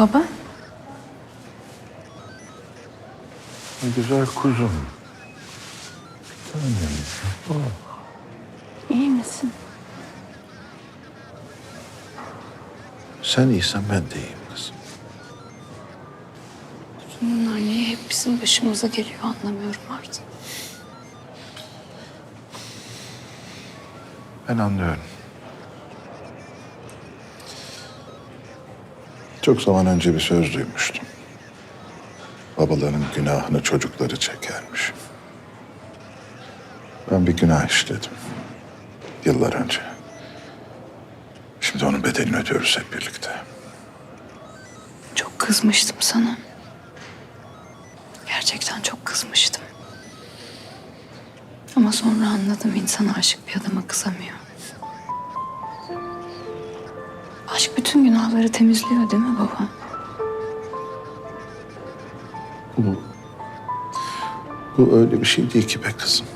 Baba, Güzel kuzum. Tanem. Oh. iyi misin? Sen iyisen ben de iyiyim kızım. Bunlar niye hep bizim başımıza geliyor anlamıyorum artık. Ben anlıyorum. Çok zaman önce bir söz duymuştum. Babaların günahını çocukları çekermiş. Ben bir günah işledim. Yıllar önce. Şimdi onun bedelini ödüyoruz hep birlikte. Çok kızmıştım sana. Gerçekten çok kızmıştım. Ama sonra anladım insan aşık bir adama kızamıyor. Aşk bütün günahları temizliyor değil mi baba? Bu, bu öyle bir şey değil ki be kızım.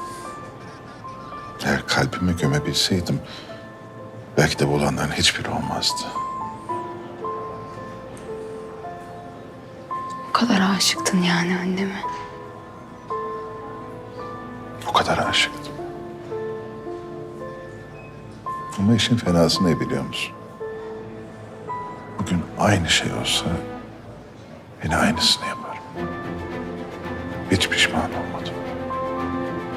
Eğer kalbimi gömebilseydim belki de bu olanların hiçbiri olmazdı. O kadar aşıktın yani anneme. O kadar aşıktım. Ama işin fenası ne biliyor musun? Aynı şey olsa yine aynısını yaparım. Hiç pişman olmadım.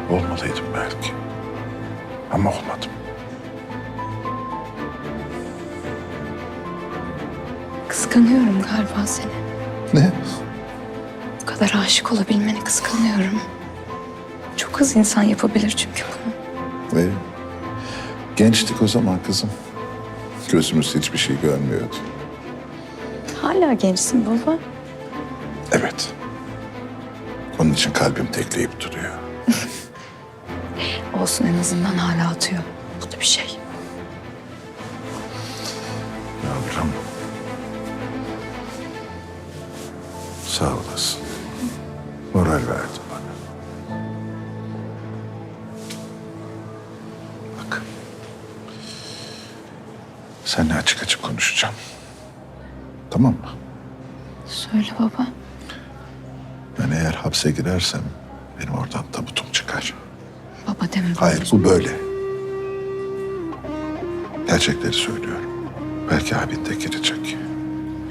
Olmalıydım belki. Ama olmadım. Kıskanıyorum galiba seni. Ne? Bu kadar aşık olabilmeni kıskanıyorum. Çok az insan yapabilir çünkü bunu. Ve gençtik o zaman kızım. Gözümüz hiçbir şey görmüyordu. Hala gençsin baba. Evet. Onun için kalbim tekleyip duruyor. Olsun en azından hala atıyor. Bu da bir şey. Yavrum. Sağ olasın. Moral verdin bana. Bak. Seninle açık açık konuşacağım. Tamam mı? Söyle baba. Ben eğer hapse girersem benim oradan tabutum çıkar. Baba deme. Hayır bu böyle. Gerçekleri söylüyorum. Belki abin de girecek.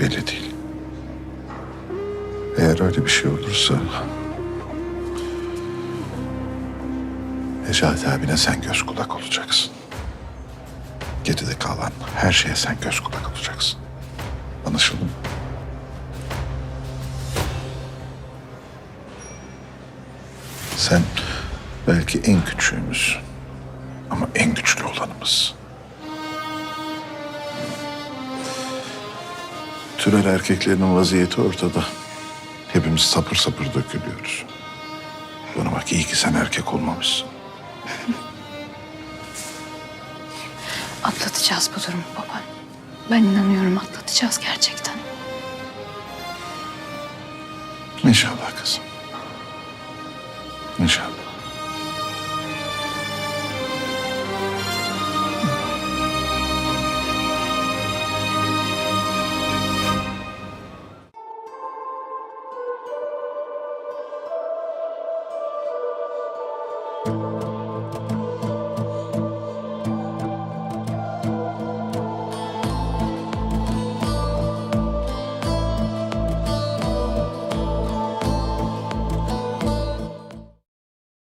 Belli değil. Eğer öyle bir şey olursa... Necati abine sen göz kulak olacaksın. Geride kalan her şeye sen göz kulak olacaksın. Anlaşıldı mı? Sen belki en küçüğümüz ama en güçlü olanımız. Türel erkeklerinin vaziyeti ortada. Hepimiz sapır sapır dökülüyoruz. Bana bak iyi ki sen erkek olmamışsın. Atlatacağız bu durumu baba. Ben inanıyorum atlatacağız gerçekten. İnşallah kızım. İnşallah.